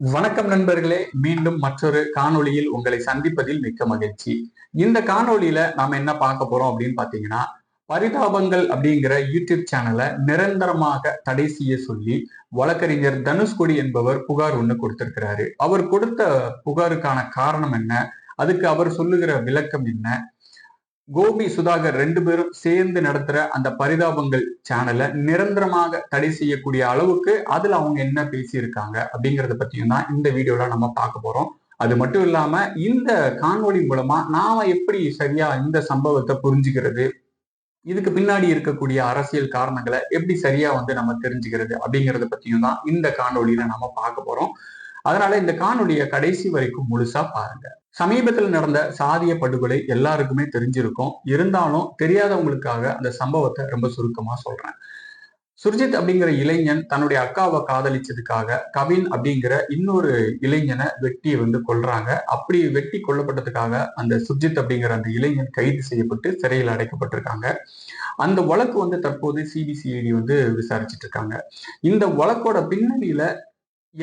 வணக்கம் நண்பர்களே மீண்டும் மற்றொரு காணொளியில் உங்களை சந்திப்பதில் மிக்க மகிழ்ச்சி. இந்த காணொளியில நாம என்ன பார்க்க போறோம் அப்படின்னு பாத்தீங்கன்னா பரிதாபங்கள் அப்படிங்கிற யூடியூப் சேனலை நிரந்தரமாக தடை செய்ய சொல்லி வழக்கறிஞர் தனுஷ்கொடி என்பவர் புகார் ஒண்ணு கொடுத்திருக்கிறாரு. அவர் கொடுத்த புகாருக்கான காரணம் என்ன? அதுக்கு அவர் சொல்லுகிற விளக்கம் என்ன? கோபி சுதாகர் ரெண்டு பேரும் சேர்ந்து நடத்துற அந்த பரிதாபங்கள் சேனலை நிரந்தரமாக தடை செய்யக்கூடிய அளவுக்கு அதுல அவங்க என்ன பேசியிருக்காங்க அப்படிங்கறத பத்தியும் தான் இந்த வீடியோல நம்ம பார்க்க போறோம். அது மட்டும் இல்லாம இந்த காணொலி மூலமா நாம எப்படி சரியா இந்த சம்பவத்தை புரிஞ்சுக்கிறது இதுக்கு பின்னாடி இருக்கக்கூடிய அரசியல் காரணங்களை எப்படி சரியா வந்து நம்ம தெரிஞ்சுக்கிறது அப்படிங்கறத பத்தியும் தான் இந்த காணொலியில நம்ம பார்க்க போறோம். அதனால இந்த காணொலியை கடைசி வரைக்கும் முழுசா பாருங்க. சமீபத்தில் நடந்த சாதிய படுகொலை எல்லாருக்குமே தெரிஞ்சிருக்கும். இருந்தாலும் தெரியாதவங்களுக்காக அந்த சம்பவத்தை ரொம்ப சுருக்கமா சொல்றேன். சுர்ஜித் அப்படிங்கிற இளைஞன் தன்னுடைய அக்காவை காதலிச்சதுக்காக கவின் அப்படிங்கிற இன்னொரு இளைஞனை வெட்டி வந்து கொள்றாங்க அப்படி வெட்டி கொல்லப்பட்டதுக்காக அந்த சுர்ஜித் அப்படிங்கிற அந்த இளைஞன் கைது செய்யப்பட்டு சிறையில் அடைக்கப்பட்டிருக்காங்க. அந்த வழக்கு வந்து தற்போது சிபிசிஐடி வந்து விசாரிச்சுட்டு இருக்காங்க. இந்த வழக்கோட பின்னணியில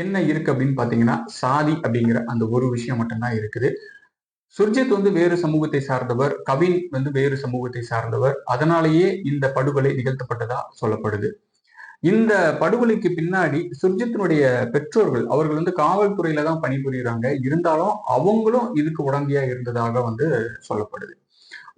என்ன இருக்கு அப்படின்னு பாத்தீங்கன்னா சாதி அப்படிங்கிற அந்த ஒரு விஷயம் மட்டும்தான் இருக்குது. சுர்ஜித் வந்து வேறு சமூகத்தை சார்ந்தவர் கவின் வந்து வேறு சமூகத்தை சார்ந்தவர். அதனாலேயே இந்த படுகொலை நிகழ்த்தப்பட்டதா சொல்லப்படுது. இந்த படுகொலைக்கு பின்னாடி சுர்ஜித்தினுடைய பெற்றோர்கள் அவர்கள் வந்து காவல்துறையில தான் பணிபுரியுறாங்க. இருந்தாலும் அவங்களும் இதுக்கு உடந்தையா இருந்ததாக வந்து சொல்லப்படுது.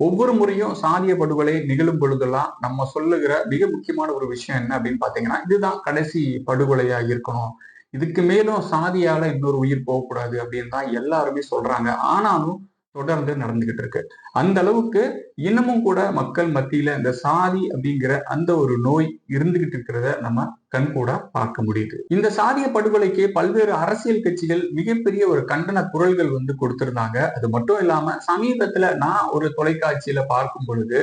ஒவ்வொரு முறையும் சாதிய படுகொலை நிகழும் பொழுதெல்லாம் நம்ம சொல்லுகிற மிக முக்கியமான ஒரு விஷயம் என்ன அப்படின்னு பாத்தீங்கன்னா இதுதான் கடைசி படுகொலையா இருக்கணும். இதுக்கு மேலும் சாதியால இன்னொரு உயிர் போகக்கூடாது அப்படின்னு தான் எல்லாருமே சொல்றாங்க. ஆனாலும் தொடர்ந்து நடந்துகிட்டு இருக்கு. அந்த அளவுக்கு இன்னமும் கூட மக்கள் மத்தியில இந்த சாதி அப்படிங்கிற அந்த ஒரு நோய் இருந்துகிட்டு இருக்கிறத நம்ம கண் கூட பார்க்க முடியுது. இந்த சாதிய படுகொலைக்கு பல்வேறு அரசியல் கட்சிகள் மிகப்பெரிய ஒரு கண்டன குரல்கள் வந்து கொடுத்திருந்தாங்க. அது மட்டும் இல்லாம சமீபத்துல நான் ஒரு தொலைக்காட்சியில பார்க்கும் பொழுது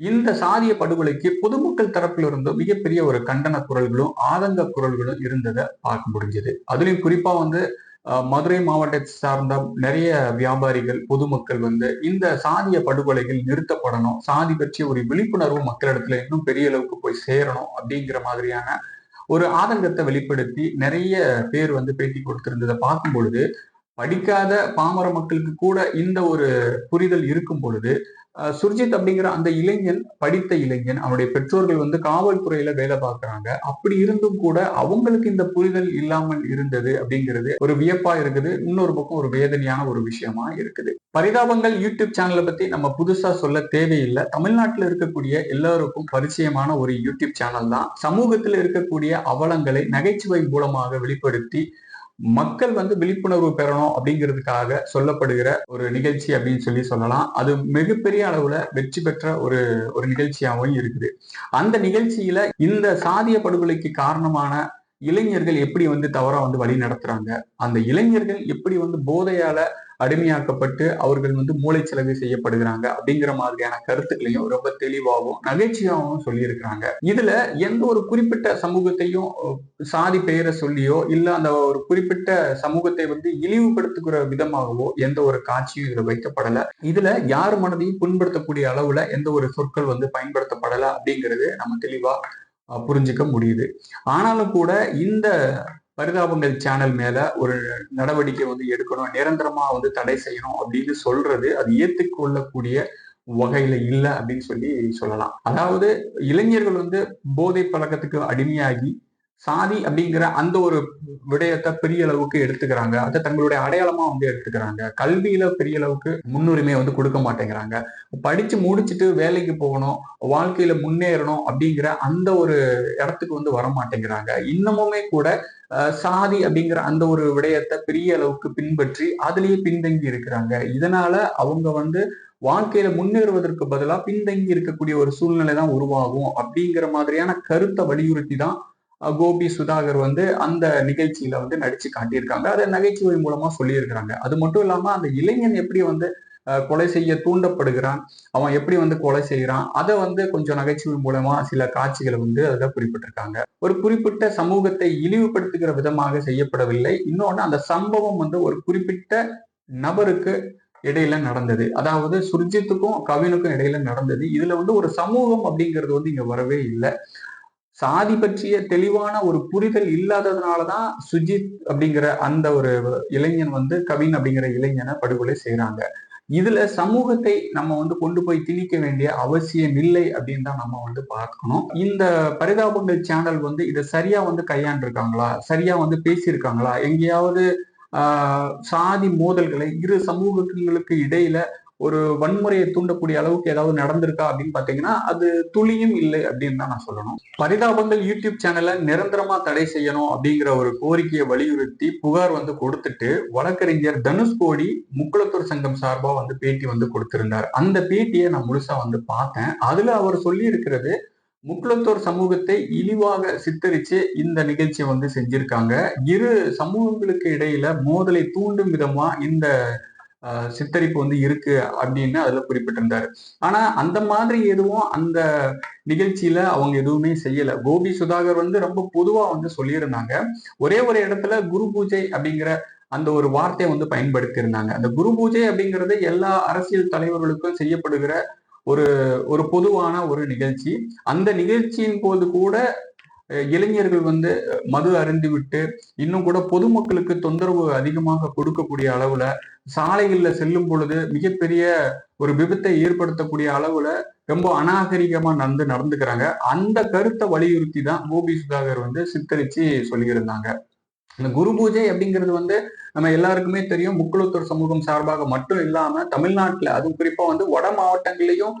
இந்த சாதிய படுகொலைக்கு பொதுமக்கள் தரப்பிலிருந்து மிகப்பெரிய ஒரு கண்டன குரல்களும் ஆதங்க குரல்களும் இருந்ததை பார்க்க முடிஞ்சது. அதுலயும் குறிப்பா வந்து மதுரை மாவட்டத்தை சார்ந்த நிறைய வியாபாரிகள் பொதுமக்கள் வந்து இந்த சாதிய படுகொலைகள் நிறுத்தப்படணும் சாதி பற்றிய ஒரு விழிப்புணர்வு மக்களிடத்துல இன்னும் பெரிய அளவுக்கு போய் சேரணும் அப்படிங்கிற மாதிரியான ஒரு ஆதங்கத்தை வெளிப்படுத்தி நிறைய பேர் வந்து பேட்டி கொடுத்திருந்ததை பார்க்கும் பொழுது படிக்காத பாமர மக்களுக்கு கூட இந்த ஒரு புரிதல் இருக்கும் பொழுது சுர்ஜித் அப்படிங்கிற அந்த இளைஞன் படித்த இளைஞன் அவனுடைய பெற்றோர்கள் வந்து காவல்துறையில வேலை பார்க்கறாங்க. அப்படி இருந்தும் கூட அவங்களுக்கு இந்த புரிதல் இல்லாமல் இருந்தது அப்படிங்கிறது ஒரு வியப்பா இருக்குது. இன்னொரு பக்கம் ஒரு வேதனையான ஒரு விஷயமா இருக்குது. பரிதாபங்கள் யூடியூப் சேனலை பத்தி நம்ம புதுசா சொல்ல தேவையில்லை. தமிழ்நாட்டில் இருக்கக்கூடிய எல்லாருக்கும் பரிச்சயமான ஒரு யூடியூப் சேனல் தான். சமூகத்தில் இருக்கக்கூடிய அவலங்களை நகைச்சுவை மூலமாக வெளிப்படுத்தி மக்கள் வந்து விழிப்புணர்வு பெறணும் அப்படிங்கிறதுக்காக சொல்லப்படுகிற ஒரு நிகழ்ச்சி அப்படின்னு சொல்லி சொல்லலாம். அது மிகப்பெரிய அளவுல வெற்றி பெற்ற ஒரு ஒரு நிகழ்ச்சியாகவும் இருக்குது. அந்த நிகழ்ச்சியில இந்த சாதிய படுகொலைக்கு காரணமான இளைஞர்கள் எப்படி வந்து தவறா வந்து வழி நடத்துறாங்க? அந்த இளைஞர்கள் எப்படி வந்து போதையால அடிமையாக்கப்பட்டு அவர்கள் வந்து மூளைச்சலவை செய்யப்படுகிறாங்க அப்படிங்கிற மாதிரியான கருத்துக்களையும் ரொம்ப தெளிவாகவும் நகைச்சியாகவும் சொல்லியிருக்கிறாங்க. இதுல எந்த ஒரு குறிப்பிட்ட சமூகத்தையும் சாதி பெயரை சொல்லியோ இல்ல அந்த ஒரு குறிப்பிட்ட சமூகத்தை வந்து இழிவுபடுத்துகிற விதமாகவோ எந்த ஒரு காட்சியும் இதுல வைக்கப்படல. இதுல யார் மனதையும் புண்படுத்தக்கூடிய அளவுல எந்த ஒரு சொற்கள் வந்து பயன்படுத்தப்படல அப்படிங்கிறது நம்ம தெளிவா புரிஞ்சுக்க முடியுது. ஆனாலும் கூட இந்த பரிதாபங்கள் சேனல் மேல ஒரு நடவடிக்கை வந்து எடுக்கணும். நிரந்தரமா வந்து தடை செய்யணும் அப்படின்னு சொல்றது அது ஏற்றுக்கொள்ளக்கூடிய வகையில இல்லை அப்படின்னு சொல்லி சொல்லலாம். அதாவது இளைஞர்கள் வந்து போதை பழக்கத்துக்கு அடிமையாகி சாதி அப்படிங்கிற அந்த ஒரு விடயத்தை பெரிய அளவுக்கு எடுத்துக்கிறாங்க. அதை தங்களுடைய அடையாளமா வந்து எடுத்துக்கிறாங்க. கல்வியில பெரிய அளவுக்கு முன்னுரிமை வந்து கொடுக்க மாட்டேங்கிறாங்க. படிச்சு முடிச்சுட்டு வேலைக்கு போகணும் வாழ்க்கையில முன்னேறணும் அப்படிங்கிற அந்த ஒரு இடத்துக்கு வந்து வர மாட்டேங்கிறாங்க. இன்னமுமே கூட சாதி அப்படிங்கிற அந்த ஒரு விடயத்தை பெரிய அளவுக்கு பின்பற்றி அதுலயே பின்தங்கி இருக்கிறாங்க. இதனால அவங்க வந்து வாழ்க்கையில முன்னேறுவதற்கு பதிலா பின்தங்கி இருக்கக்கூடிய ஒரு சூழ்நிலை தான் உருவாகும் அப்படிங்கிற மாதிரியான கருத்தை வலியுறுத்தி தான் கோபி சுதாகர் வந்து அந்த நிகழ்ச்சியில வந்து நடிச்சு காட்டியிருக்காங்க. அதை நகைச்சுவை மூலமா சொல்லியிருக்கிறாங்க. அது மட்டும் இல்லாம அந்த இளைஞன் எப்படி வந்து கொலை செய்ய தூண்டப்படுகிறான். அவன் எப்படி வந்து கொலை செய்கிறான் அதை வந்து கொஞ்சம் நகைச்சுவை மூலமா சில காட்சிகளை வந்து அதில் குறிப்பிட்டிருக்காங்க. ஒரு குறிப்பிட்ட சமூகத்தை இழிவுபடுத்துகிற விதமாக செய்யப்படவில்லை. இன்னொன்று அந்த சம்பவம் வந்து ஒரு குறிப்பிட்ட நபருக்கு இடையில நடந்தது. அதாவது சுர்ஜித்துக்கும் கவினுக்கும் இடையில நடந்தது. இதுல வந்து ஒரு சமூகம் அப்படிங்கிறது வந்து இங்க வரவே இல்லை. சாதி பற்றிய தெளிவான ஒரு புரிதல் இல்லாததுனாலதான் சுஜித் அப்படிங்கிற அந்த ஒரு இளைஞன் வந்து கவின் அப்படிங்கிற இளைஞனை படுகொலை செய்யறாங்க இதுல சமூகத்தை நம்ம வந்து கொண்டு போய் திணிக்க வேண்டிய அவசியம் இல்லை அப்படின்னு தான் நம்ம வந்து பார்க்கணும். இந்த பரிதாபங்கள் சேனல் வந்து இதை சரியா வந்து கையாண்டிருக்காங்களா? சரியா வந்து பேசியிருக்காங்களா? எங்கேயாவது சாதி மோதல்களை இரு சமூகங்களுக்கு இடையில ஒரு வன்முறையை தூண்டக்கூடிய அளவுக்கு ஏதாவது நடந்திருக்கா அப்படின்னு பாத்தீங்கன்னா அது துளியும் இல்லை அப்படின்னு தான் நான் சொல்லணும். பரிதாபங்கள் யூடியூப் சேனலை நிரந்தரமா தடை செய்யணும் அப்படிங்கிற ஒரு கோரிக்கையை வலியுறுத்தி புகார் வந்து கொடுத்துட்டு வழக்கறிஞர் தனுஷ்கோடி முக்குளத்தூர் சங்கம் சார்பா வந்து பேட்டி வந்து கொடுத்திருந்தார். அந்த பேட்டியை நான் முழுசா வந்து பார்த்தேன். அதுல அவர் சொல்லி இருக்கிறது முக்குளத்தோர் சமூகத்தை இழிவாக சித்தரிச்சு இந்த நிகழ்ச்சியை வந்து செஞ்சிருக்காங்க. இரு சமூகங்களுக்கு இடையில மோதலை தூண்டும் விதமா இந்த சித்தரிப்பு வந்து இருக்கு அப்படின்னு அதுல குறிப்பிட்டிருந்தாரு. ஆனா அந்த மாதிரி எதுவும் அந்த நிகழ்ச்சியில அவங்க எதுவுமே செய்யல. கோபி சுதாகர் வந்து ரொம்ப பொதுவா வந்து சொல்லியிருந்தாங்க. ஒரே ஒரு இடத்துல குரு பூஜை அப்படிங்கிற அந்த ஒரு வார்த்தையை வந்து பயன்படுத்தி இருந்தாங்க அந்த குரு பூஜை அப்படிங்கிறது எல்லா அரசியல் தலைவர்களுக்கும் செய்யப்படுகிற ஒரு ஒரு பொதுவான ஒரு நிகழ்ச்சி. அந்த நிகழ்ச்சியின் போது கூட இளைஞர்கள் வந்து மது அருந்தி விட்டு இன்னும் கூட பொதுமக்களுக்கு தொந்தரவு அதிகமாக கொடுக்கக்கூடிய அளவுல சாலைகளில் செல்லும் பொழுது மிகப்பெரிய ஒரு விபத்தை ஏற்படுத்தக்கூடிய அளவுல ரொம்ப அநாகரிகமா நடந்து நடந்துக்கிறாங்க. அந்த கருத்தை வலியுறுத்தி தான் கோபி சுதாகர் வந்து சித்தரிச்சு சொல்லியிருந்தாங்க. இந்த குரு பூஜை அப்படிங்கிறது வந்து நம்ம எல்லாருக்குமே தெரியும். முக்குளத்தூர் சமூகம் சார்பாக மட்டும் இல்லாம தமிழ்நாட்டுல அதுவும் குறிப்பா வந்து வட மாவட்டங்களையும்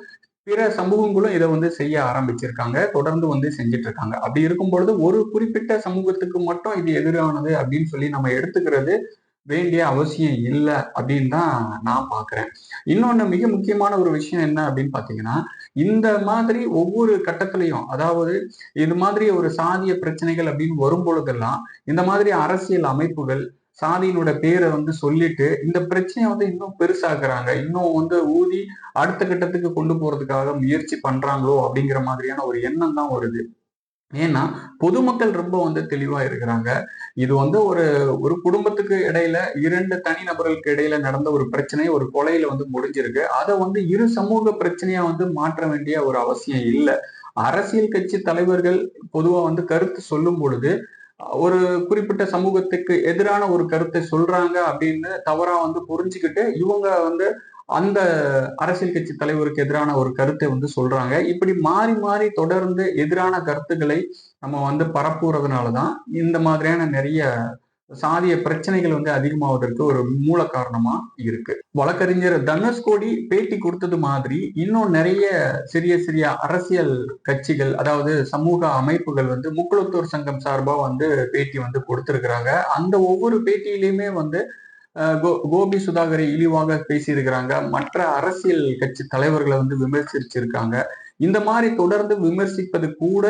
பிற சமூகங்களும் இதை வந்து செய்ய ஆரம்பிச்சிருக்காங்க தொடர்ந்து வந்து செஞ்சுட்டு இருக்காங்க அப்படி இருக்கும் பொழுது ஒரு குறிப்பிட்ட சமூகத்துக்கு மட்டும் இது எதிரானது அப்படின்னு சொல்லி நம்ம எடுத்துக்கிறது வேண்டிய அவசியம் இல்லை அப்படின்னு தான் நான் பார்க்குறேன் இன்னொன்று மிக முக்கியமான ஒரு விஷயம் என்ன அப்படின்னு பார்த்தீங்கன்னா இந்த மாதிரி ஒவ்வொரு கட்டத்திலையும் அதாவது இது மாதிரி ஒரு சாதிய பிரச்சனைகள் அப்படின்னு வரும் பொழுதெல்லாம் இந்த மாதிரி அரசியல் அமைப்புகள் சாதியினோட பேரை வந்து சொல்லிட்டு இந்த பிரச்சனையை வந்து இன்னும் பெருசாக்குறாங்க. இன்னும் வந்து ஊதி அடுத்த கட்டத்துக்கு கொண்டு போறதுக்காக முயற்சி பண்றாங்களோ அப்படிங்கிற மாதிரியான ஒரு எண்ணம் தான் வருது. ஏன்னா பொதுமக்கள் ரொம்ப வந்து தெளிவா இருக்கிறாங்க. இது வந்து ஒரு ஒரு குடும்பத்துக்கு இடையில இரண்டு தனி நபர்களுக்கு இடையில நடந்த ஒரு பிரச்சனை ஒரு கொலையில வந்து முடிஞ்சிருக்கு. அதை வந்து இரு சமூக பிரச்சனையா வந்து மாற்ற வேண்டிய ஒரு அவசியம் இல்லை. அரசியல் கட்சி தலைவர்கள் பொதுவா வந்து கருத்து சொல்லும் பொழுது ஒரு குறிப்பிட்ட சமூகத்துக்கு எதிரான ஒரு கருத்தை சொல்றாங்க அப்படின்னு தவறா வந்து புரிஞ்சுக்கிட்டு இவங்க வந்து அந்த அரசியல் கட்சி தலைவருக்கு எதிரான ஒரு கருத்தை வந்து சொல்றாங்க. இப்படி மாறி மாறி தொடர்ந்து எதிரான கருத்துக்களை நம்ம வந்து பரப்புறதுனாலதான் இந்த மாதிரியான நிறைய சாதிய பிரச்சனைகள் வந்து அதிகமாவதற்கு ஒரு மூல காரணமா இருக்கு. வழக்கறிஞர் தனுஷ்கோடி பேட்டி கொடுத்தது மாதிரி இன்னும் நிறைய சிறிய சிறிய அரசியல் கட்சிகள் அதாவது சமூக அமைப்புகள் வந்து முக்குளத்தூர் சங்கம் சார்பா வந்து பேட்டி வந்து கொடுத்திருக்கிறாங்க. அந்த ஒவ்வொரு பேட்டியிலையுமே வந்து கோபி சுதாகரை இழிவாக பேசியிருக்கிறாங்க. மற்ற அரசியல் கட்சி தலைவர்களை வந்து விமர்சிச்சிருக்காங்க. இந்த மாதிரி தொடர்ந்து விமர்சிப்பது கூட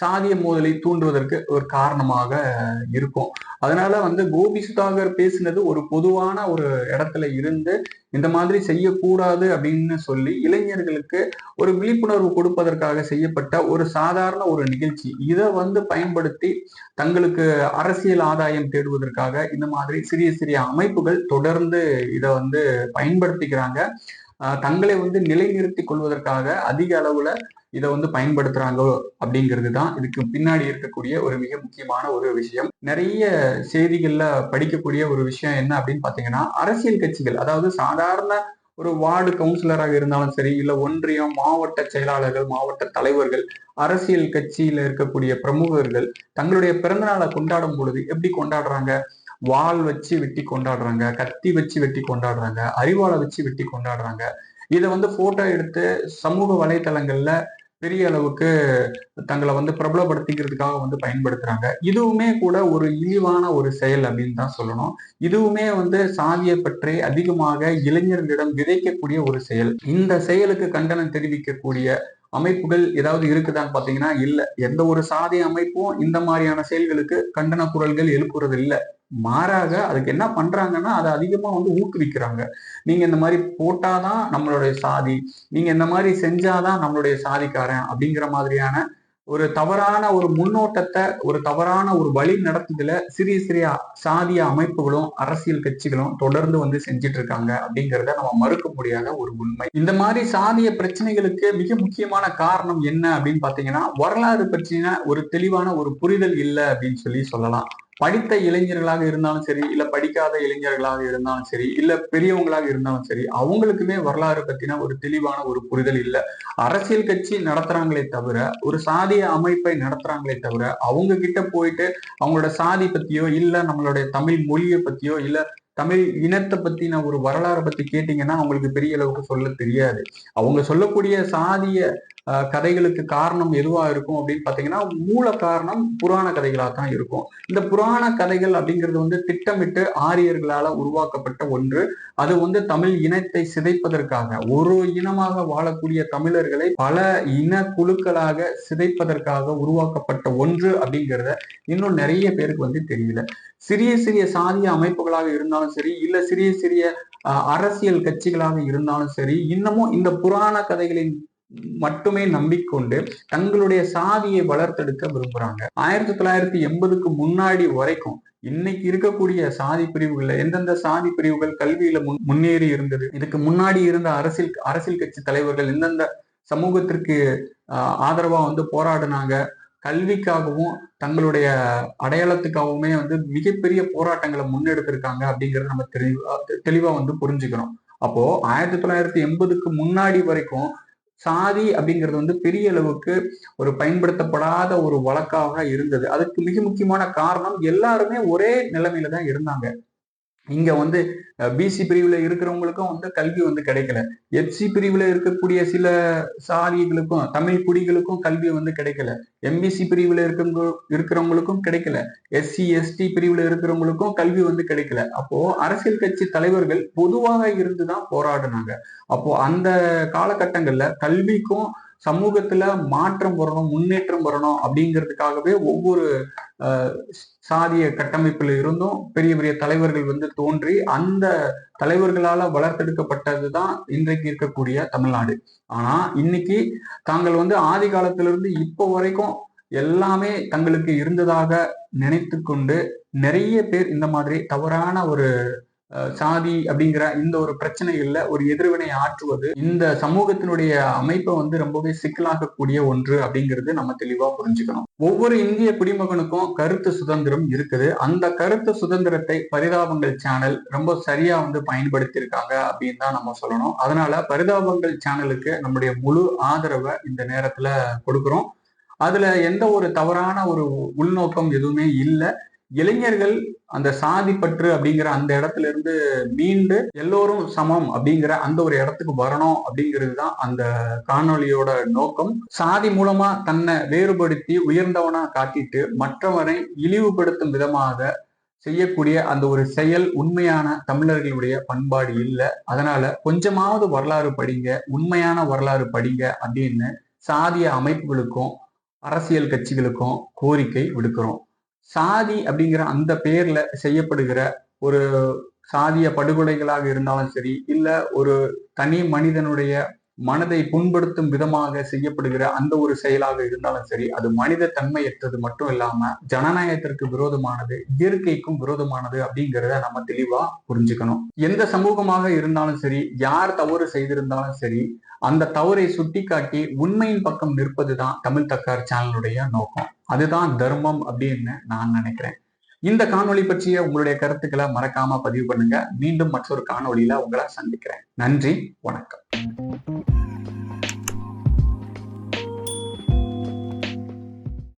சாதிய மோதலை தூண்டுவதற்கு ஒரு காரணமாக இருக்கும். அதனால வந்து கோபி சுதாகர் பேசினது ஒரு பொதுவான ஒரு இடத்துல இருந்து இந்த மாதிரி செய்யக்கூடாது அப்படின்னு சொல்லி இளைஞர்களுக்கு ஒரு விழிப்புணர்வு கொடுப்பதற்காக செய்யப்பட்ட ஒரு சாதாரண ஒரு நிகழ்ச்சி. இதை வந்து பயன்படுத்தி தங்களுக்கு அரசியல் ஆதாயம் தேடுவதற்காக இந்த மாதிரி சிறிய சிறிய அமைப்புகள் தொடர்ந்து இதை வந்து பயன்படுத்திக்கிறாங்க. தங்களை வந்து நிலைநிறுத்தி கொள்வதற்காக அதிக அளவுல இதை வந்து பயன்படுத்துறாங்க அப்படிங்கிறது தான் இதுக்கு பின்னாடி இருக்கக்கூடிய ஒரு மிக முக்கியமான ஒரு விஷயம். நிறைய செய்திகள்ல படிக்கக்கூடிய ஒரு விஷயம் என்ன அப்படின்னு பாத்தீங்கன்னா அரசியல் கட்சிகள் அதாவது சாதாரண ஒரு வார்டு கவுன்சிலராக இருந்தாலும் சரி இல்ல ஒன்றியம் மாவட்ட செயலாளர்கள் மாவட்ட தலைவர்கள் அரசியல் கட்சியில இருக்கக்கூடிய பிரமுகர்கள் தங்களுடைய பிறந்தநாளை கொண்டாடும் பொழுது எப்படி கொண்டாடுறாங்க? வால் வச்சு வெட்டி கொண்டாடுறாங்க கத்தி வச்சு வெட்டி கொண்டாடுறாங்க அறிவாளை வச்சு வெட்டி கொண்டாடுறாங்க. இதை வந்து போட்டோ எடுத்து சமூக வலைத்தளங்கள்ல பெரிய அளவுக்கு தங்களை வந்து பிரபலப்படுத்திக்கிறதுக்காக வந்து பயன்படுத்துறாங்க. இதுவுமே கூட ஒரு இழிவான ஒரு செயல் அப்படின்னு தான் சொல்லணும். இதுவுமே வந்து சாதியை பற்றி அதிகமாக இளைஞர்களிடம் விதைக்கக்கூடிய ஒரு செயல். இந்த செயலுக்கு கண்டனம் தெரிவிக்கக்கூடிய அமைப்புகள் ஏதாவது இருக்குதான்னு பாத்தீங்கன்னா இல்ல. எந்த ஒரு சாதி அமைப்பும் இந்த மாதிரியான செயல்களுக்கு கண்டன குரல்கள் எழுப்புறது இல்லை மாறாக அதுக்கு என்ன பண்றாங்கன்னா அதை அதிகமா வந்து ஊக்குவிக்கிறாங்க. நீங்க இந்த மாதிரி போட்டாதான் நம்மளுடைய சாதி நீங்க இந்த மாதிரி செஞ்சாதான் நம்மளுடைய சாதிக்காரன் அப்படிங்கிற மாதிரியான ஒரு தவறான ஒரு முன்னோட்டத்தை ஒரு தவறான ஒரு வழி நடத்துதுல சிறிய சிறிய சாதிய அமைப்புகளும் அரசியல் கட்சிகளும் தொடர்ந்து வந்து செஞ்சிட்டு இருக்காங்க அப்படிங்கிறத நம்ம மறுக்க முடியாத ஒரு உண்மை. இந்த மாதிரி சாதிய பிரச்சனைகளுக்கு மிக முக்கியமான காரணம் என்ன அப்படின்னு பாத்தீங்கன்னா வரலாறு பற்றின ஒரு தெளிவான ஒரு புரிதல் இல்லை அப்படின்னு சொல்லி சொல்லலாம். படித்த இளைஞர்களாக இருந்தாலும் சரி இல்ல படிக்காத இளைஞர்களாக இருந்தாலும் சரி இல்ல பெரியவங்களாக இருந்தாலும் சரி அவங்களுக்குமே வரலாறு பத்தின ஒரு தெளிவான ஒரு புரிதல் இல்லை. அரசியல் கட்சி நடத்துறாங்களே தவிர ஒரு சாதிய அமைப்பை நடத்துறாங்களே தவிர அவங்க கிட்ட போயிட்டு அவங்களோட சாதி பத்தியோ இல்ல நம்மளுடைய தமிழ் மொழியை பத்தியோ இல்ல தமிழ் இனத்தை பத்தின ஒரு வரலாறை பத்தி கேட்டீங்கன்னா அவங்களுக்கு பெரிய அளவுக்கு சொல்ல தெரியாது. அவங்க சொல்லக்கூடிய சாதிய கதைகளுக்கு காரணம் எதுவா இருக்கும் அப்படின்னு பாத்தீங்கன்னா மூல காரணம் புராண கதைகளாக தான் இருக்கும். இந்த புராண கதைகள் அப்படிங்கிறது வந்து திட்டமிட்டு ஆரியர்களால உருவாக்கப்பட்ட ஒன்று. அது வந்து தமிழ் இனத்தை சிதைப்பதற்காக ஒரு இனமாக வாழக்கூடிய தமிழர்களை பல இன குழுக்களாக சிதைப்பதற்காக உருவாக்கப்பட்ட ஒன்று அப்படிங்கிறத இன்னும் நிறைய பேருக்கு வந்து தெரியல. சிறிய சிறிய சாதிய அமைப்புகளாக இருந்தாலும் சரி இல்ல சிறிய சிறிய அரசியல் கட்சிகளாக இருந்தாலும் சரி இன்னமும் இந்த புராண கதைகளின் மட்டுமே நம்பிக்கொண்டு தங்களுடைய சாதியை வளர்த்தெடுக்க விரும்புறாங்க. ஆயிரத்தி தொள்ளாயிரத்தி எண்பதுக்கு முன்னாடி வரைக்கும் இன்னைக்கு இருக்கக்கூடிய சாதி பிரிவுகள்ல எந்தெந்த சாதி பிரிவுகள் கல்வியில முன் முன்னேறி இருந்தது இதுக்கு முன்னாடி இருந்த அரசியல் அரசியல் கட்சி தலைவர்கள் எந்தெந்த சமூகத்திற்கு ஆதரவா வந்து போராடினாங்க கல்விக்காகவும் தங்களுடைய அடையாளத்துக்காகவுமே வந்து மிகப்பெரிய போராட்டங்களை முன்னெடுத்திருக்காங்க அப்படிங்கறத நம்ம தெளிவா தெளிவா வந்து புரிஞ்சுக்கிறோம். அப்போ ஆயிரத்தி தொள்ளாயிரத்தி எண்பதுக்கு முன்னாடி வரைக்கும் சாதி அப்படிங்கிறது வந்து பெரிய அளவுக்கு ஒரு பயன்படுத்தப்படாத ஒரு வழக்காக இருந்தது. அதுக்கு மிக முக்கியமான காரணம் எல்லாருமே ஒரே நிலைமையில தான் இருந்தாங்க. இங்க வந்து பிசி பிரிவுல இருக்கிறவங்களுக்கும் வந்து கல்வி வந்து கிடைக்கல. எஃப்சி பிரிவுல இருக்கக்கூடிய சில சாதிகளுக்கும் தமிழ் குடிகளுக்கும் கல்வி வந்து கிடைக்கல. எம்பிசி பிரிவுல இருக்க இருக்கிறவங்களுக்கும் கிடைக்கல. எஸ்சி எஸ்டி பிரிவுல இருக்கிறவங்களுக்கும் கல்வி வந்து கிடைக்கல. அப்போ அரசியல் கட்சி தலைவர்கள் பொதுவாக இருந்துதான் போராடினாங்க. அப்போ அந்த காலகட்டங்கள்ல கல்விக்கும் சமூகத்துல மாற்றம் வரணும் முன்னேற்றம் வரணும் அப்படிங்கிறதுக்காகவே ஒவ்வொரு சாதிய கட்டமைப்புல இருந்தும் பெரிய பெரிய தலைவர்கள் வந்து தோன்றி அந்த தலைவர்களால வளர்த்தெடுக்கப்பட்டதுதான் இன்றைக்கு இருக்கக்கூடிய தமிழ்நாடு. ஆனா இன்னைக்கு தாங்கள் வந்து ஆதி காலத்திலிருந்து இப்போ வரைக்கும் எல்லாமே தங்களுக்கு இருந்ததாக நினைத்து கொண்டு நிறைய பேர் இந்த மாதிரி தவறான ஒரு சாதி அப்படிங்கிற இந்த ஒரு பிரச்சனைகள்ல ஒரு எதிர்வினை ஆற்றுவது இந்த சமூகத்தினுடைய அமைப்பை வந்து ரொம்பவே சிக்கலாகக்கூடிய ஒன்று அப்படிங்கிறது நம்ம தெளிவா புரிஞ்சுக்கணும். ஒவ்வொரு இந்திய குடிமகனுக்கும் கருத்து சுதந்திரம் இருக்குது. அந்த கருத்து சுதந்திரத்தை பரிதாபங்கள் சேனல் ரொம்ப சரியா வந்து பயன்படுத்தியிருக்காங்க அப்படின்னு தான் நம்ம சொல்லணும். அதனால பரிதாபங்கள் சேனலுக்கு நம்முடைய முழு ஆதரவை இந்த நேரத்துல கொடுக்குறோம். அதுல எந்த ஒரு தவறான ஒரு உள்நோக்கம் எதுவுமே இல்லை. இளைஞர்கள் அந்த சாதி பற்று அப்படிங்கிற அந்த இடத்துல இருந்து மீண்டு எல்லோரும் சமம் அப்படிங்கிற அந்த ஒரு இடத்துக்கு வரணும் அப்படிங்கிறது தான் அந்த காணொலியோட நோக்கம். சாதி மூலமா தன்னை வேறுபடுத்தி உயர்ந்தவனா காட்டிட்டு மற்றவரை இழிவுபடுத்தும் விதமாக செய்யக்கூடிய அந்த ஒரு செயல் உண்மையான தமிழர்களுடைய பண்பாடு இல்லை. அதனால கொஞ்சமாவது வரலாறு படிங்க உண்மையான வரலாறு படிங்க அப்படின்னு சாதிய அமைப்புகளுக்கும் அரசியல் கட்சிகளுக்கும் கோரிக்கை விடுக்கிறோம். சாதி அப்படிங்கிற அந்த பேர்ல செய்யப்படுகிற ஒரு சாதிய படுகொலைகளாக இருந்தாலும் சரி இல்ல ஒரு தனி மனிதனுடைய மனதை புண்படுத்தும் விதமாக செய்யப்படுகிற அந்த ஒரு செயலாக இருந்தாலும் சரி அது மனித தன்மையற்றது மட்டும் இல்லாம ஜனநாயகத்திற்கு விரோதமானது இயற்கைக்கும் விரோதமானது அப்படிங்கிறத நம்ம தெளிவா புரிஞ்சுக்கணும். எந்த சமூகமாக இருந்தாலும் சரி யார் தவறு செய்திருந்தாலும் சரி அந்த தவறை சுட்டிக்காட்டி உண்மையின் பக்கம் நிற்பதுதான் தமிழ் தக்கார் சேனலுடைய நோக்கம். அதுதான் தர்மம் அப்படின்னு நான் நினைக்கிறேன். இந்த காணொளி பற்றிய உங்களுடைய கருத்துக்களை மறக்காம பதிவு பண்ணுங்க. மீண்டும் மற்றொரு காணொளியில உங்களை சந்திக்கிறேன். நன்றி வணக்கம்.